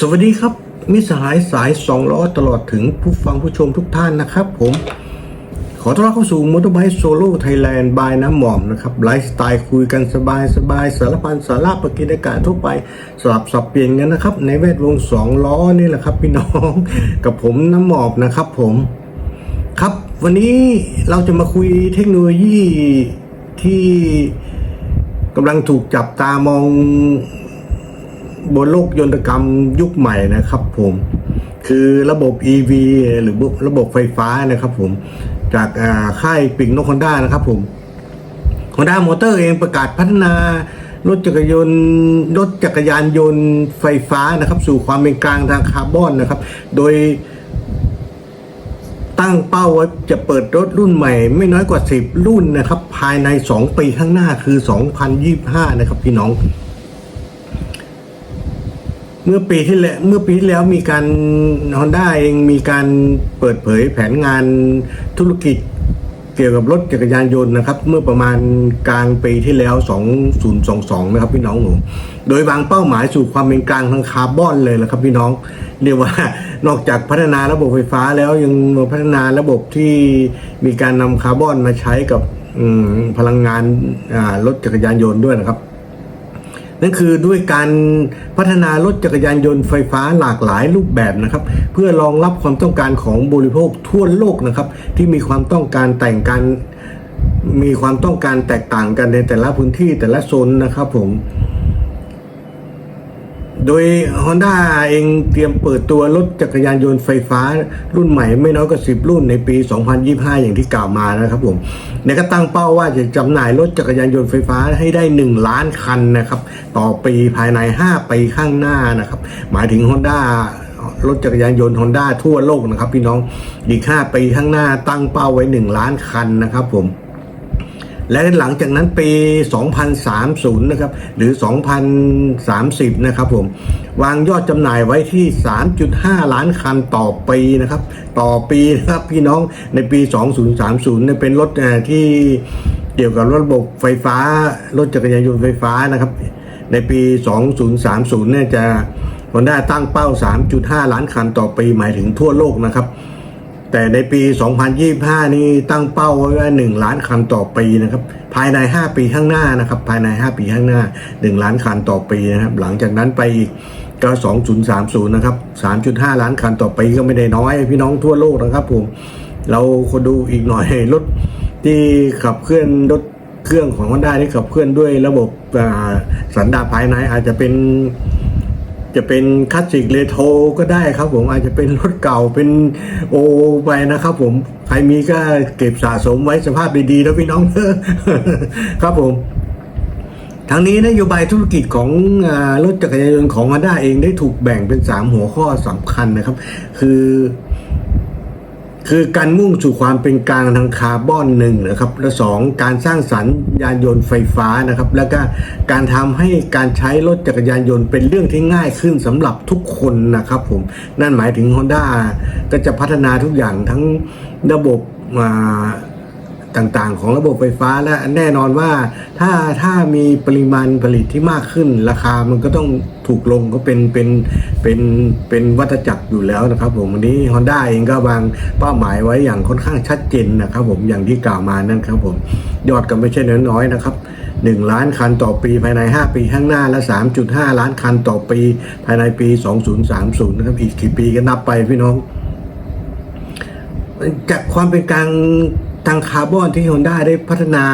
สวัสดีครับ มิสหายสายสองล้อตลอดถึงผู้ฟังผู้ชมทุกท่านนะครับผม ขอต้อนรับเข้าสู่มอเตอร์ไบค์โซโล่ไทยแลนด์บายน้ำหม่อมนะครับไลฟ์สไตล์คุยกันสบายสบายสารพันสาระประกิจการทั่วไปสลับสับเปลี่ยนกันนะครับ ในแวดวงสองล้อนี่แหละครับพี่น้องกับผมน้ำหมอบนะครับผมครับวันนี้เราจะมาคุยเทคโนโลยีที่กำลังถูกจับตามอง บนโลกยนตกรรมยุคใหม่นะครับผมคือระบบ EV หรือระบบไฟฟ้านะครับผมจากค่ายปิ่งนกคอนด้านะครับผม Honda มอเตอร์เองประกาศพัฒนารถจักรยานรถจักรยานยนต์ไฟฟ้านะครับ สู่ความเป็นกลางทางคาร์บอนนะครับ โดยตั้งเป้าไว้จะเปิดรถรุ่นใหม่ ไม่น้อยกว่า 10 รุ่นนะครับ ภายใน 2 ปีข้างหน้าคือ 2025 นะครับพี่น้อง เมื่อปีที่แล้วเมื่อปีที่แล้วมีการ Honda เองมีการเปิดเผยแผนงานธุรกิจเกี่ยวกับรถจักรยานยนต์นะครับ เมื่อประมาณกลางปีที่แล้ว 2022 นะครับพี่น้องหนูโดยวางเป้าหมายสู่ความเป็นกลางทางคาร์บอนเลยนะครับพี่น้องเรียกว่านอกจากพัฒนาระบบไฟฟ้าแล้วยังพัฒนาระบบที่มีการนำคาร์บอนมาใช้กับพลังงานรถจักรยานยนต์ด้วยนะครับ นั่นคือด้วยการพัฒนารถจักรยานยนต์ไฟฟ้าหลากหลายรูปแบบนะครับ เพื่อรองรับความต้องการของบริโภคทั่วโลกนะครับ ที่มีความต้องการแต่งกันมีความต้องการแตกต่างกันในแต่ละพื้นที่แต่ละโซนนะครับผม โดย Honda เองเตรียมเปิดตัวรถจักรยานยนต์ไฟฟ้ารุ่นใหม่ไม่น้อยกว่า 10 รุ่นในปี 2025 อย่างที่กล่าวมานะครับผมในก็ตั้งเป้าว่าจะจำหน่ายรถจักรยานยนต์ไฟฟ้าให้ได้ 1 ล้านคันนะครับ ต่อปีภายใน 5 ปีข้างหน้านะครับ หมายถึง Honda รถจักรยานยนต์ Honda ทั่วโลกนะครับพี่น้องอีก 5 ปีข้างหน้าตั้งเป้าไว้ 1 ล้านคันนะครับผม และหลังจากนั้นปี 2030 นะครับ หรือ 2030 นะครับผม วางยอดจำหน่ายไว้ที่ 3.5 ล้านคันต่อปีนะครับ ต่อปีนะครับพี่น้องในปี 2030เนี่ยเป็นรถที่เกี่ยวกับระบบไฟฟ้า รถจักรยานยนต์ไฟฟ้านะครับ ในปี 2030 เนี่ยจะ Honda ตั้งเป้า 3.5 ล้านคันต่อปีหมายถึงทั่วโลกนะครับ แต่ในปี 2025 นี้ตั้งเป้าไว้ว่า 1 ล้านคันต่อปีนะครับ ภายใน 5 ปีข้างหน้านะครับ ภายใน 5 ปีข้างหน้า 1 ล้านคันต่อปีนะครับ หลังจากนั้นไปอีกก็ 2030 นะครับ 3.5 ล้านคันต่อปีก็ไม่ได้น้อย พี่น้องทั่วโลกนะครับผม เราคนดูอีกหน่อยรถที่ขับเคลื่อนรถเครื่องของ Honda ที่ขับเคลื่อนด้วยระบบสันดาปภายในอาจจะเป็น จะเป็นคลาสสิกเรโทรก็ได้ครับผมอาจจะเป็นรถเก่าเป็นโอไปนะครับผมใครมีก็เก็บสะสมไว้สภาพดีๆแล้วพี่น้องครับผมทั้งนี้นโยบายธุรกิจของอรถจักรยานยนต์ของ Honda เองได้ถูกแบ่งเป็น 3 หัวข้อสำคัญนะครับ คือ คือการมุ่งสู่ความเป็นกลางทางคาร์บอนหนึ่งนะครับ และสองการสร้างสรรค์ยานยนต์ไฟฟ้านะครับ แล้วก็การทำให้การใช้รถจักรยานยนต์เป็นเรื่องที่ง่ายขึ้นสำหรับทุกคนนะครับผมนั่นหมายถึง Honda ก็จะพัฒนาทุกอย่างทั้งระบบอ่า ต่างๆ ของระบบไฟฟ้าและแน่นอนว่า ถ้าถ้ามีปริมาณผลิตที่มากขึ้น ราคามันก็ต้องถูกลงก็เป็นเป็นเป็นเป็นวัฏจักรอยู่แล้วนะครับผมวันนี้ Honda เองก็วางเป้าหมายไว้อย่างค่อนข้างชัดเจนนะครับผมอย่างที่กล่าวมานั่นครับผมยอดก็ไม่ใช่น้อยๆนะครับ1 ล้านคันต่อปีภายใน 5 ปีข้างหน้าและ 3.5 ล้านคันต่อปี ภายในปี 2030 นะครับ อีกกี่ปีก็นับไปพี่น้อง จากความเป็นกลาง ทางคาร์บอนที่ Honda ได้พัฒนา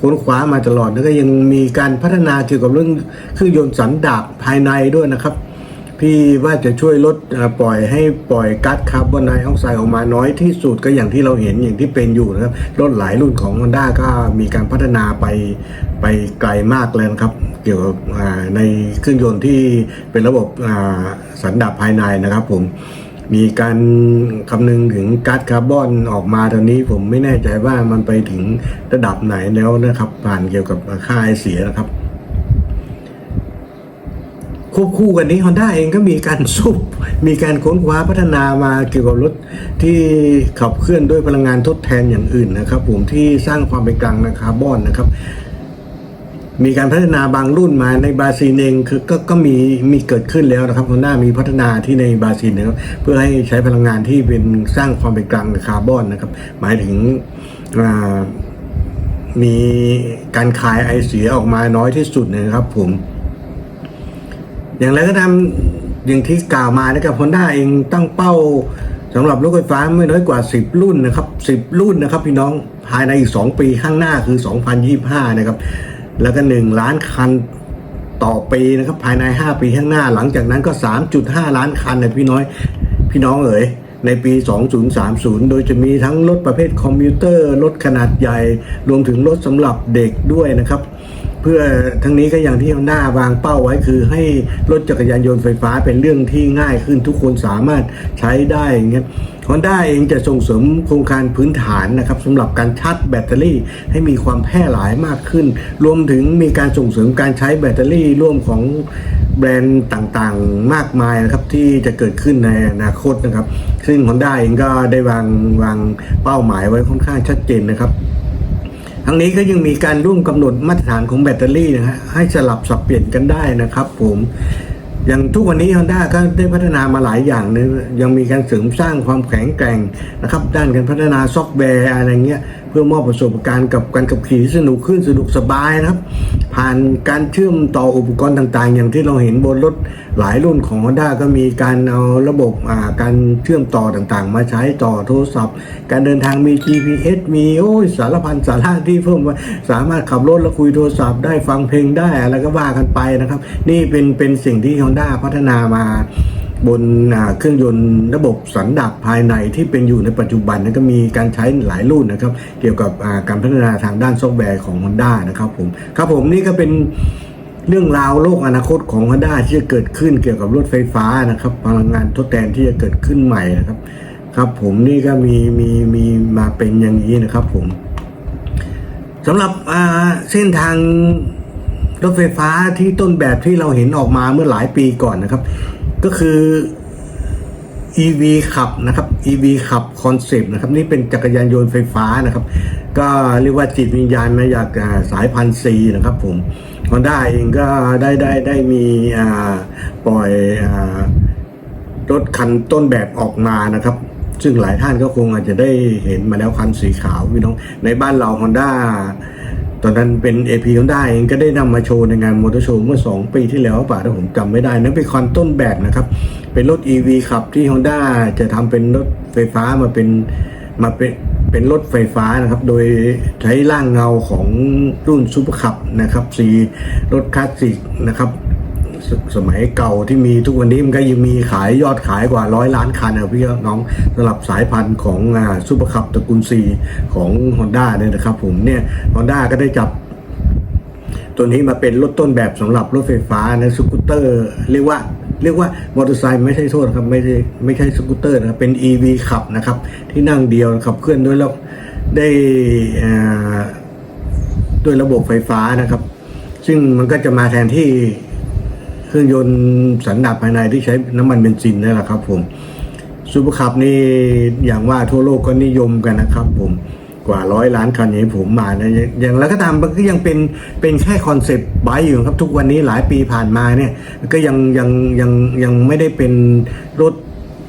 ค้นคว้ามาตลอด แล้วก็ยังมีการพัฒนาเกี่ยวกับเรื่องเครื่องยนต์สันดาปภายในด้วยนะครับ พี่ว่าจะช่วยลดปล่อยให้ปล่อยก๊าซคาร์บอนไดออกไซด์ออกมาน้อยที่สุดก็อย่างที่เราเห็นอย่างที่เป็นอยู่นะครับรถหลายรุ่นของ Honda ก็มีการพัฒนาไปไปไกลมากเลยนะครับ เกี่ยวกับในเครื่องยนต์ที่เป็นระบบสันดาปภายในนะครับผม มีการคำนึงถึงก๊าซคาร์บอนออกมาตอนนี้ผมไม่แน่ใจว่ามันไปถึงระดับไหนแล้วนะครับ ผ่านเกี่ยวกับค่าไอเสียนะครับ ควบคู่กันนี้ Honda เองก็มีการซุบมีการค้นคว้าพัฒนามาเกี่ยวกับรถที่ขับเคลื่อนด้วยพลังงานทดแทนอย่างอื่นนะครับ ผมที่สร้างความเป็นกลางทางคาร์บอนนะครับ มีการพัฒนาบางรุ่นมาในบราซิลเองคือก็ก็มีมีเกิดขึ้นแล้วนะครับฮอนด้ามีพัฒนาที่ในบราซิลนะครับเพื่อให้ใช้พลังงานที่เป็นสร้างความเป็นกลางกับคาร์บอนนะครับ หมายถึงมีการคายไอเสียออกมาน้อยที่สุดนะครับผม อย่างไรก็ตามอย่างที่กล่าวมานะครับฮอนด้าเองตั้งเป้าสำหรับรถไฟฟ้าไม่น้อยกว่า 10 รุ่นนะครับ 10 รุ่นนะครับพี่น้องภายในอีก 2 ปีข้างหน้าคือ 2025 นะครับ แล้วก็ 1 ล้านคันต่อปีนะครับภายใน 5 ปีข้างหน้า หลังจากนั้นก็ 3.5 ล้านคันนะพี่น้อยพี่น้องเอ๋ยในปี 2030 โดยจะมีทั้งรถประเภทคอมพิวเตอร์ รถขนาดใหญ่ รวมถึงรถสำหรับเด็กด้วยนะครับ พื่อทั้งนี้ก็อย่างที่ฮอนด้าวางเป้าไว้คือให้รถจักรยานยนต์ไฟฟ้าเป็นเรื่องที่ง่ายขึ้นทุกคนสามารถใช้ได้อย่างเงี้ยฮอนด้าเองจะส่งเสริมโครงการพื้นฐานนะครับสำหรับการชาร์จแบตเตอรี่ ให้มีความแพร่หลายมากขึ้น รวมถึงมีการส่งเสริมการใช้แบตเตอรี่ร่วมของแบรนด์ต่างๆ มากมายนะครับที่จะเกิดขึ้นในอนาคตนะครับ ซึ่ง Honda เองก็ได้วางวางเป้าหมายไว้ค่อนข้างชัดเจนนะครับ ทั้งนี้ก็ยังมีการร่วมกำหนดมาตรฐานของแบตเตอรี่นะฮะให้สลับสับเปลี่ยนกันได้นะครับผมอย่างทุกวันนี้ Honda ก็ได้พัฒนามาหลายอย่างนะยังมีการเสริมสร้างความแข็งแกร่งนะครับ ด้านการพัฒนาซอฟต์แวร์อะไรเงี้ย เพื่อมอบประสบการณ์กับการขับขี่ที่สนุกขึ้นสะดวกสบายนะครับ ผ่านการเชื่อมต่ออุปกรณ์ต่างๆ อย่างที่เราเห็นบนรถหลายรุ่นของ Honda ก็มีการเอาระบบาการเชื่อมต่อต่างๆ มาใช้ต่อโทรศัพท์ การเดินทางมี GPS มีโอ้ยสารพันสาระที่เพิ่มมาสามารถขับรถแล้วคุยโทรศัพท์ได้ฟังเพลงได้อะไรก็ว่ากันไปนะครับ นี่เป็นเป็นสิ่งที่ Honda พัฒนามา บนเครื่องยนต์ระบบสันดาปภายในที่เป็นอยู่ในปัจจุบันนั้นก็มีการใช้หลายรุ่นนะครับ เกี่ยวกับการพัฒนาทางด้านซอฟต์แวร์ของ Honda นะครับผมครับผมนี่ก็เป็นเรื่องราวโลกอนาคตของ Honda ที่จะเกิดขึ้นเกี่ยวกับรถไฟฟ้านะครับ พลังงานทดแทนที่จะเกิดขึ้นใหม่นะครับ ครับผมนี่ก็มีมีมีมาเป็นอย่างนี้นะครับผมสำหรับเส้นทางรถไฟฟ้าที่ต้นแบบที่เราเห็นออกมาเมื่อหลายปีก่อนนะครับ ก็คือ EV ขับนะครับ EV ขับคอนเซปต์นะครับ นี่เป็นจักรยานยนต์ไฟฟ้านะครับ ก็เรียกว่าจิตวิญญาณมาจากสายพันธุ์ C นะครับผม Honda เองก็ได้ได้ได้มีปล่อยอรถคันต้นแบบออกมานะครับ ซึ่งหลายท่านก็คงอาจจะได้เห็นมาแล้วคันสีขาวพี่น้องในบ้านเรา Honda ตอนนั้นเป็น AP Honda เองก็ได้นำมาโชว์ในงานมอเตอร์โชว์เมื่อ 2 ปีที่แล้วป่ะถ้าผมจำไม่ได้นั่นเป็นคอนต้นแบบนะครับ เป็นรถ EV ขับที่ Honda จะทำเป็นรถไฟฟ้ามาเป็นมาเป็นเป็นรถไฟฟ้านะครับ โดยใช้ร่างเงาของรุ่นซูเปอร์คับนะครับสีรถคลาสสิกนะครับ สสมัยเก่าที่มีทุกวันนี้มันก็ยังมีขายยอดขายกว่าร้อยล้านคันนะพี่น้องสำหรับสายพันธุ์ของซูเปอร์คับตระกูลซีของ Honda เนี่ยนะครับ ผมเนี่ย Honda ก็ได้จับตัวนี้มาเป็นรถต้นแบบสำหรับรถไฟฟ้านะสกูตเตอร์ เรียกว่าเรียกว่ามอเตอร์ไซค์ไม่ใช่โทษครับไม่ใช่ไม่ใช่สกูตเตอร์นะครับเป็น EV ขับนะครับ ที่นั่งเดียวขับเคลื่อนด้วยแล้วได้ด้วยระบบไฟฟ้านะครับ ซึ่งมันก็จะมาแทนที่ เครื่องยนต์สันดาปภายในที่ใช้น้ำมันเบนซินนี่แหละครับผมซูเปอร์คับนี่อย่างว่าทั่วโลกก็นิยมกันนะครับผมกว่าร้อยล้านคันอย่างที่ผมมานะอย่างแล้วก็ตามมันก็ยังเป็นเป็นแค่คอนเซปต์ไบค์อยู่ครับ ทุกวันนี้หลายปีผ่านมาเนี่ย ก็ยังยังยังยังไม่ได้เป็นรถ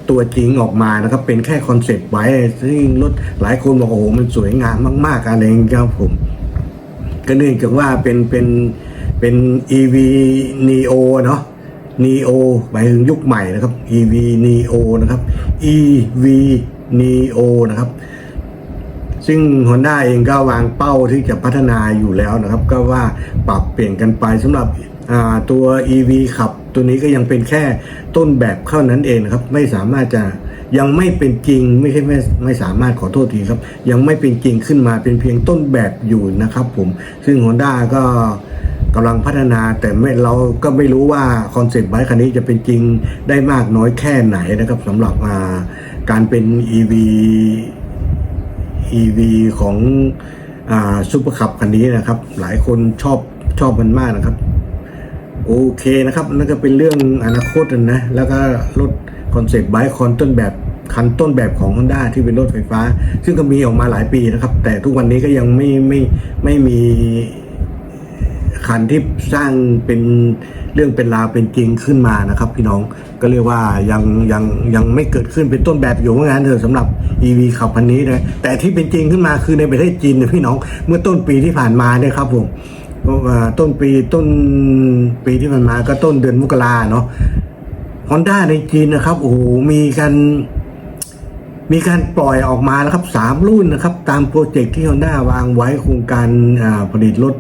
ตัวจริงออกมานะครับ เป็นแค่คอนเซปต์ไว้ซึ่งรถหลายคนบอกโอ้โหมันสวยงามมาก ๆ อะไรอย่างเงี้ยครับผม ก็เนื่องจากว่าเป็นเป็นเป็น EV Neo เนาะ Neo หมายถึงยุคใหม่นะครับ EV Neo นะครับ EV Neo นะครับ ซึ่ง Honda เองก็วางเป้าที่จะพัฒนาอยู่แล้วนะครับ ก็ว่าปรับเปลี่ยนกันไปสำหรับตัว EV ขับ ตัวนี้ก็ยังเป็นแค่ต้นแบบเท่านั้นเองนะครับ ไม่สามารถจะยังไม่เป็นจริงไม่ใช่ไม่ไม่สามารถขอโทษทีครับ ยังไม่เป็นจริงขึ้นมาเป็นเพียงต้นแบบอยู่นะครับผม ซึ่ง Honda ก็ กำลังพัฒนาแต่ไม่เราก็ไม่รู้ว่าคอนเซ็ปต์ไบค์คันนี้จะเป็นจริงได้มากน้อยแค่ไหนนะครับสำหรับาการเป็น EV EV ของซูเปอร์คับคันนี้นะครับ หลายคนชอบชอบมันมากนะครับ โอเคนะครับนั่นก็เป็นเรื่องอนาคตนะ แล้วก็รถคอนเซ็ปต์ไบค์คอนต้นแบบคันต้นแบบของ Honda ที่เป็นรถไฟฟ้า ซึ่งก็มีออกมาหลายปีนะครับ แต่ทุกวันนี้ก็ยังไม่ไม่ไม่มี คันที่สร้างเป็นเรื่องเป็นราวเป็นจริงขึ้นมานะครับ พี่น้องก็เรียกว่ายังยังยังไม่เกิดขึ้นเป็นต้นแบบอยู่ว่างั้นเถอะสำหรับ EV ขับคันนี้นะแต่ที่เป็นจริงขึ้นมาคือในประเทศจีนนะพี่น้องเมื่อต้นปีที่ผ่านมาเนี่ยครับผมต้นปีต้นปีที่ผ่านมาก็ต้นเดือนมกราเนาะฮอนด้าในจีนนะครับโอ้โหมีการ มีการปล่อยออกมาแล้วครับสามรุ่นนะครับ ตามโปรเจกต์ที่ Honda วางไว้โครงการผลิตรถ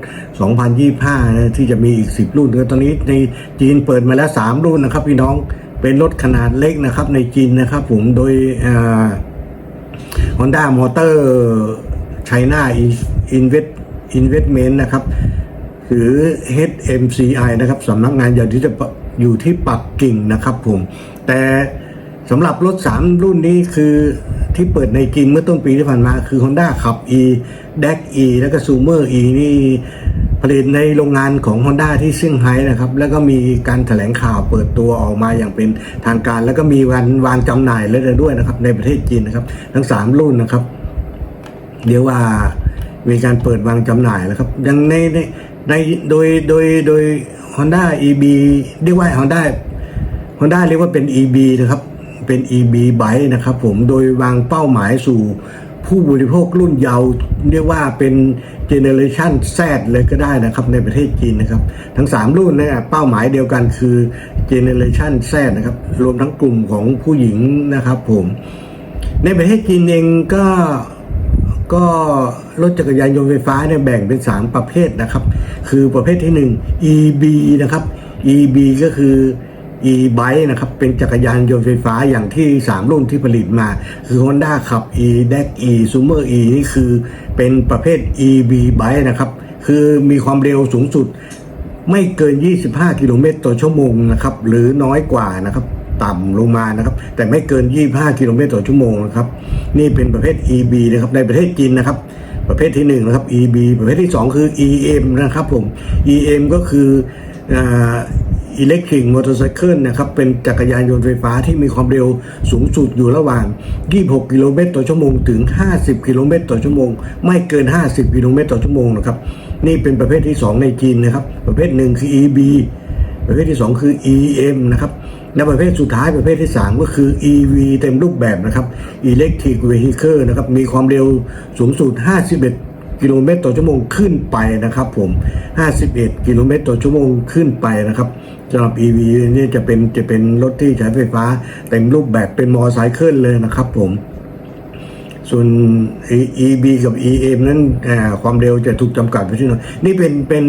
2025นะที่จะมีอีก 10 รุ่นตอนนี้ในจีนเปิดมาแล้ว 3 รุ่นนะครับ พี่น้องเป็นรถขนาดเล็กนะครับ ในจีนนะครับ ผมโดยอ่า Honda Motor China Invest Investment นะครับ หรือ HMCI นะครับสำนักงานใหญ่ที่จะอยู่ที่ปักกิ่งนะครับผมแต่ สำหรับรถ 3 รุ่นนี้คือที่เปิดในจีนเมื่อต้นปีที่ผ่านมา คือ Honda ขับ E d a c E แล้วก็ Sumer E นี่ผลิตในโรงงานของ Honda ที่เซี่ยงไฮ้นะครับ แล้วก็มีการแถลงข่าวเปิดตัวออกมาอย่างเป็นทางการ แล้วก็มีวันวางจำหน่ายแล้วด้วยนะครับ ในประเทศจีนนะครับ ทั้ง 3 รุ่นนะครับเรียกว่ามีการเปิดวางจำหน่ายแล้วครับยังในในในโดยโดยโดย Honda EB เรียกว่า Honda Honda เรียกว่าเป็น EB นะครับ เป็น EB bike นะครับผมโดยวางเป้าหมายสู่ผู้บริโภครุ่นเยาว์เรียกว่าเป็น Generation Z เลยก็ได้นะครับในประเทศจีนนะครับ ทั้ง 3 รุ่นเนี่ยเป้าหมายเดียวกันคือ Generation Z นะครับรวมทั้งกลุ่มของผู้หญิงนะครับผม ในประเทศจีนเองก็ก็รถจักรยานยนต์ไฟฟ้าเนี่ยแบ่งเป็น 3 ประเภทนะครับ คือประเภทที่ 1 EB นะครับ EB ก็คือ e-bike นะครับเป็นจักรยานยนต์ไฟฟ้าอย่างที่ 3 รุ่นที่ผลิตมา คือ Honda ขับ e d e c e Sumer e นี่คือเป็นประเภท EB bike นะครับ คือมีความเร็วสูงสุดไม่เกิน 25 กิโลเมตรต่อชั่วโมงนะครับ หรือน้อยกว่านะครับ ต่ำลงมานะครับ แต่ไม่เกิน 25 กิโลเมตรต่อชั่วโมงนะครับ นี่เป็นประเภท EB นะครับ ในประเทศจีนนะครับ ประเภทที่1นะครับ EB ประเภทที่ 2 คือ EM นะครับผม EM ก็คือ อ่า Electric Motorcycle นะครับเป็นจักรยานยนต์ไฟฟ้าที่มีความเร็วสูงสุดอยู่ระหว่าง 26 กิโลเมตรต่อชั่วโมงถึง 50 กิโลเมตรต่อชั่วโมง ไม่เกิน 50 กิโลเมตรต่อชั่วโมงนะครับนี่เป็นประเภทที่ 2 ในจีนนะครับ ประเภทหนึ่งคือ EB ประเภทที่ 2 คือ EM นะครับและประเภทสุดท้ายประเภทที่ 3 ก็คือ EV เต็มรูปแบบนะครับ Electric Vehicle นะครับมีความเร็วสูงสุด 51 กิโลเมตรต่อชั่วโมงขึ้นไปนะครับผม 51 กิโลเมตรต่อชั่วโมงขึ้นไปนะครับสำหรับ EV นี่จะเป็นจะเป็นรถที่ใช้ไฟฟ้าเต็มรูปแบบเป็นมอไซค์เคลื่อนเลยนะครับผม ส่วน EB กับ EM นั้นความเร็วจะถูกจำกัดไปที่หนนี่เป็นเป็น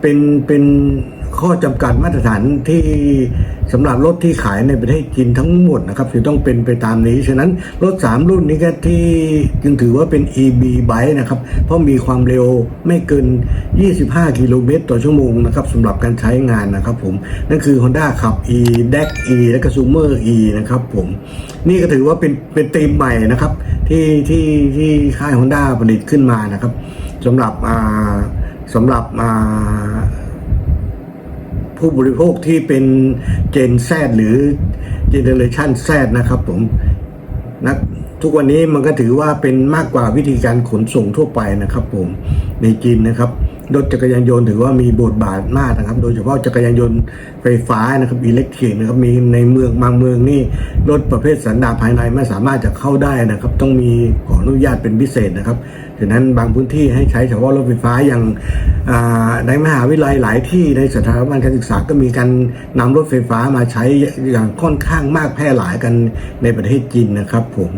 เป็นเป็น ข้อจำกัดมาตรฐานที่สำหรับรถที่ขายในประเทศจีนทั้งหมดนะครับจะต้องเป็นไปตามนี้ ฉะนั้นรถ 3 รุ่นนี้ก็ที่จึงถือว่าเป็น EB bike นะครับ เพราะมีความเร็วไม่เกิน 25 กิโลเมตรต่อชั่วโมงนะครับสำหรับการใช้งานนะครับผม นั่นคือ Honda ขับ e d e c e และก็ Sumer e นะครับผม นี่ก็ถือว่าเป็นเป็นธีมใหม่นะครับ ที่ที่ที่ค่าย Honda ผลิตขึ้นมานะครับสำหรับอ่าสำหรับอ่า ผู้บริโภคที่เป็นเจน Z หรือเจเนเรชัน Z นะครับผมนะทุกวันนี้มันก็ถือว่าเป็นมากกว่าวิธีการขนส่งทั่วไปนะครับผมในจีนนะครับ รถจักรยานยนต์ถือว่ามีบทบาทมากนะครับ โดยเฉพาะจักรยานยนต์ไฟฟ้านะครับอิเล็กทริกนะครับมีในเมืองบางเมืองนี่รถประเภทสันดาปภายในไม่สามารถจะเข้าได้นะครับ ต้องมีขออนุญาตเป็นพิเศษนะครับดังนั้นบางพื้นที่ให้ใช้เฉพาะรถไฟฟ้าอย่างในมหาวิทยาลัยหลายที่ในสถาบันการศึกษาก็มีการนำรถไฟฟ้ามาใช้อย่างค่อนข้างมากแพร่หลายกันในประเทศจีนนะครับผม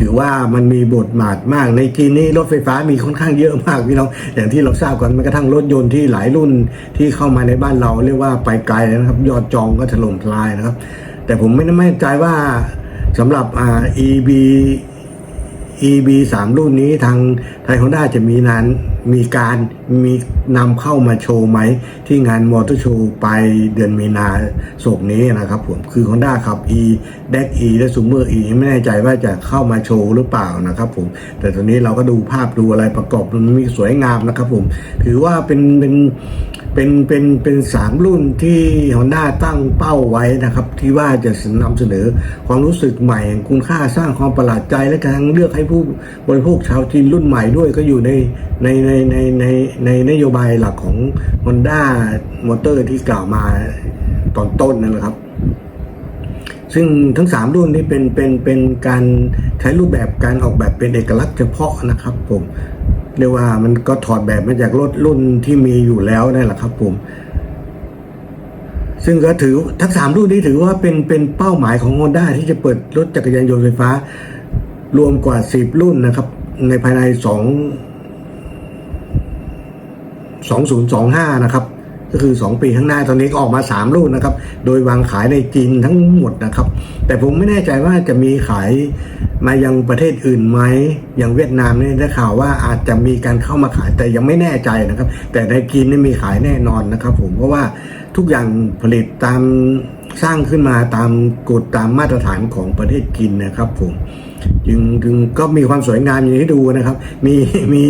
ถือว่ามันมีบทบาทมาก ในที่นี้รถไฟฟ้ามีค่อนข้างเยอะมากพี่น้องอย่างที่เราทราบกันแม้กระทั่งรถยนต์ที่หลายรุ่นที่เข้ามาในบ้านเราเรียกว่าไปไกลแล้วนะครับ ยอดจองก็ถล่มทลายนะครับ แต่ผมไม่แน่ใจว่าสำหรับอ่า EB 3 รุ่นนี้ทางไทยฮอนด้าจะมีนานมีการมีนำเข้ามาโชว์ไหม ที่งานมอเตอร์โชว์ไปเดือนมีนาศกนี้นะครับผมคือ Honda ขับ E d e c E และ Sumer E ไม่แน่ใจว่าจะเข้ามาโชว์หรือเปล่านะครับผมแต่ตอนนี้เราก็ดูภาพดูอะไรประกอบมันมีสวยงามนะครับผมถือว่าเป็นเป็น เป็นเป็นเป็นสามรุ่นที่ฮอนด้าตั้งเป้าไว้นะครับ ที่ว่าจะนำเสนอความรู้สึกใหม่คุณค่าสร้างความประหลาดใจและการเลือกให้ผู้บริโภคชาวจีนรุ่นใหม่ด้วยก็อยู่ในในในในในในนโยบายหลักของ Honda m o t o r ที่กล่าวมาตอนต้นนั่นแหละครับ ซึ่งทั้ง 3 รุ่นนี้เป็นเป็นเป็นการใช้รูปแบบการออกแบบเป็นเอกลักษณ์เฉพาะนะครับผม เรียกว่ามันก็ถอดแบบมาจากรถรุ่นที่มีอยู่แล้วนั่นแหละครับผมซึ่งก็ถือทั้งสามรุ่นนี้ถือว่าเป็นเป็นเป้าหมายของ Honda ที่จะเปิดรถจักรยานยนต์ไฟฟ้า รวมกว่า10รุ่นนะครับ ในภายใน2 2025นย์สองห้านะครับ ก็คือ2ปีข้างหน้าตอนนี้ก็ออกมา3รุ่นนะครับ โดยวางขายในจีนทั้งหมดนะครับ แต่ผมไม่แน่ใจว่าจะมีขาย มายังประเทศอื่นไหมอย่างเวียดนามเนี่ยได้ข่าวว่าอาจจะมีการเข้ามาขายแต่ยังไม่แน่ใจนะครับ แต่ในจีนนี่มีขายแน่นอนนะครับ ผมเพราะว่าทุกอย่างผลิตตามสร้างขึ้นมาตามกฎตามมาตรฐานของประเทศจีนนะครับผมจึงจึงก็มีความสวยงามอย่างที่ดูนะครับ มีมี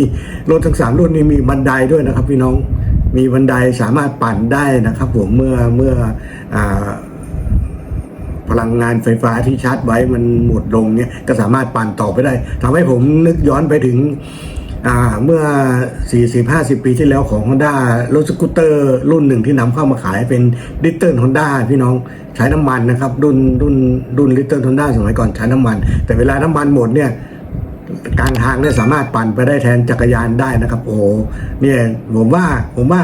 รถทั้งสามรุ่นนี้มีบันไดด้วยนะครับ พี่น้องมีบันไดสามารถปั่นได้นะครับ ผมเมื่อเมื่ออ พลังงานไฟฟ้าที่ชาร์จไว้มันหมดลงเนี่ยก็สามารถปั่นต่อไปได้ทำให้ผมนึกย้อนไปถึงเมื่อ 40-50 ปีที่แล้วของ Honda รถสกูตเตอร์รุ่นหนึ่งที่นำเข้ามาขายเป็น Little Honda พี่น้องใช้น้ำมันนะครับ รุ่นรุ่นรุ่น Little Honda สมัยก่อนใช้น้ำมัน แต่เวลาน้ำมันหมดเนี่ยกลางทางเนี่ยสามารถปั่นไปได้แทนจักรยานได้นะครับ โอ้โหเนี่ยผมว่าผมว่า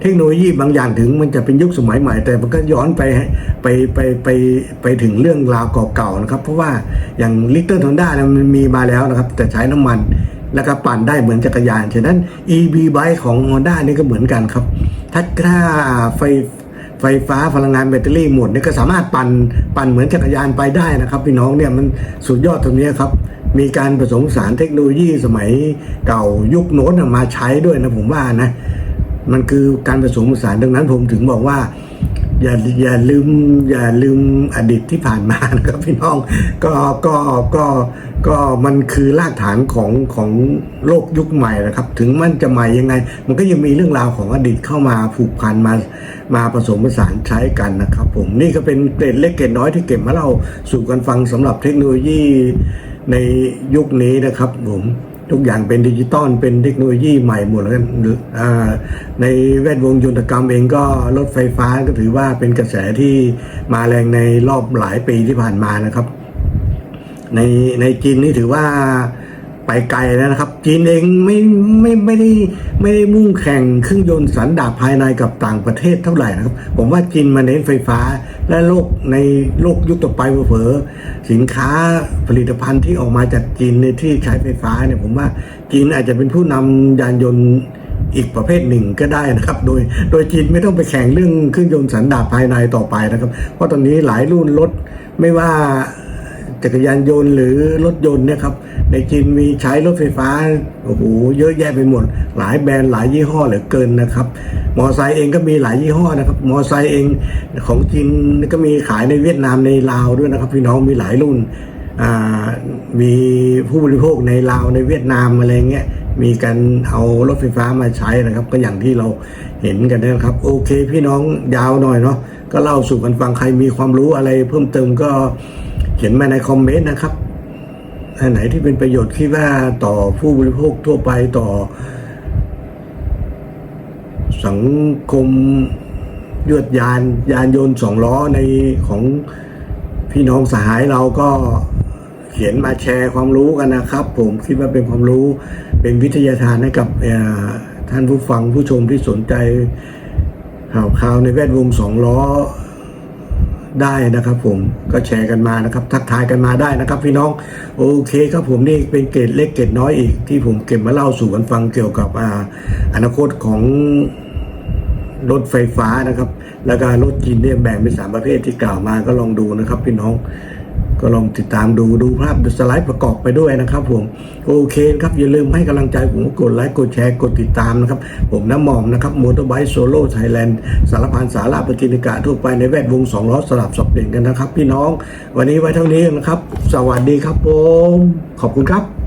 เทคโนโลยีบางอย่างถึงมันจะเป็นยุคสมัยใหม่ แต่มันก็ย้อนไปไปไปไปไปถึงเรื่องราวเก่าๆนะครับ เพราะว่าอย่างลิตเติ้ลฮอนด้าเนี่ยมันมีมาแล้วนะครับ แต่ใช้น้ำมันแล้วก็ปั่นได้เหมือนจักรยาน ฉะนั้น EV bike ของ Honda นี่ก็เหมือนกันครับ ถ้าถ้าไฟไฟฟ้าพลังงานแบตเตอรี่หมดนี่ก็สามารถปั่นปั่นเหมือนจักรยานไปได้นะครับ พี่น้องเนี่ยมันสุดยอดตรงนี้ครับ มีการผสมสานเทคโนโลยีสมัยเก่ายุคโน้นมาใช้ด้วยนะผมว่านะ มันคือการผสมผสานดังนั้นผมถึงบอกว่า อย่าอย่าลืมอย่าลืมอดีตที่ผ่านมานะครับพี่น้องก็ก็ก็ก็มันคือรากฐานของของโลกยุคใหม่นะครับ ถึงมันจะใหม่ยังไง มันก็ยังมีเรื่องราวของอดีตเข้ามาผูกพันมามาผสมผสานใช้กันนะครับ ผมนี่ก็เป็นเกร็ดเล็กเกร็ดน้อยที่เก็บมาเล่าสู่กันฟังสำหรับเทคโนโลยีในยุคนี้นะครับผม ทุกอย่างเป็นดิจิตอลเป็นเทคโนโลยีใหม่หมดเลยในแวดวงยนตกรรมเองก็รถไฟฟ้าก็ถือว่าเป็นกระแสที่มาแรงในรอบหลายปีที่ผ่านมานะครับ ในในจีนนี่ถือว่า ไปไกลแล้วนะครับ จีนเองไม่ไม่ไม่ได้ไม่ได้มุ่งแข่งเครื่องยนต์สันดาปภายในกับต่างประเทศเท่าไหร่นะครับ ผมว่าจีนมาเน้นไฟฟ้าและโลกในโลกยุคต่อไปเผลอสินค้าผลิตภัณฑ์ที่ออกมาจากจีนในที่ใช้ไฟฟ้าเนี่ยผมว่าจีนอาจจะเป็นผู้นำยานยนต์อีกประเภทหนึ่งก็ได้นะครับ โดยโดยจีนไม่ต้องไปแข่งเรื่องเครื่องยนต์สันดาปภายในต่อไปนะครับ เพราะตอนนี้หลายรุ่นรถไม่ว่า จักรยานยนต์หรือรถยนต์เนี่ยครับในจีนมีใช้รถไฟฟ้าโอ้โหเยอะแยะไปหมด หลายแบรนด์หลายยี่ห้อเหลือเกินนะครับมอไซค์เองก็มีหลายยี่ห้อนะครับมอไซค์เองของจีนก็มีขายในเวียดนามในลาวด้วยนะครับ พี่น้องมีหลายรุ่นมีผู้บริโภคในลาวในเวียดนามอะไรเงี้ยมีการเอารถไฟฟ้ามาใช้นะครับ ก็อย่างที่เราเห็นกันนะครับ โอเค พี่น้องยาวหน่อยเนาะก็เล่าสู่กันฟังใครมีความรู้อะไรเพิ่มเติมก็ ขียนมาในคอมเมนต์นะครับอันไหนที่เป็นประโยชน์คิดว่าต่อผู้บริโภคทั่วไปต่อ สังคมยวดยานยานยนต์สองล้อในของพี่น้องสหายเราก็เขียนมาแชร์ความรู้กันนะครับ ผมคิดว่าเป็นความรู้เป็นวิทยาทานให้กับท่านผู้ฟังผู้ชมที่สนใจข่าวข่าวในแวดวงสองล้อ ได้นะครับ ผมก็แชร์กันมานะครับ ทักทายกันมาได้นะครับ พี่น้องโอเคครับผมนี่เป็นเกตเล็กเกตน้อยอีก ที่ผมเก็บมาเล่าสู่กันฟังเกี่ยวกับอ่าอนาคตของรถไฟฟ้านะครับ แล้วก็รถจีนเนี่ยแบ่งเป็นสามประเภทที่กล่าวมาก็ลองดูนะครับ พี่น้อง ก็ลองติดตามดูดูภาพสไลด์ประกอบไปด้วยนะครับผมโอเคครับอย่าลืมให้กำลังใจผมกดไลค์กดแชร์กดติดตามนะครับ ผมน้ำหมอมนะครับมอเตอร์ไบค์โซโล่ไทยแลนด์สารพันสาราปฏินิกะทั่วไปในแวดวงสองล้อสลับสับเปลี่ยนกันนะครับ พี่น้อง วันนี้ไว้เท่านี้นะครับ สวัสดีครับผม ขอบคุณครับ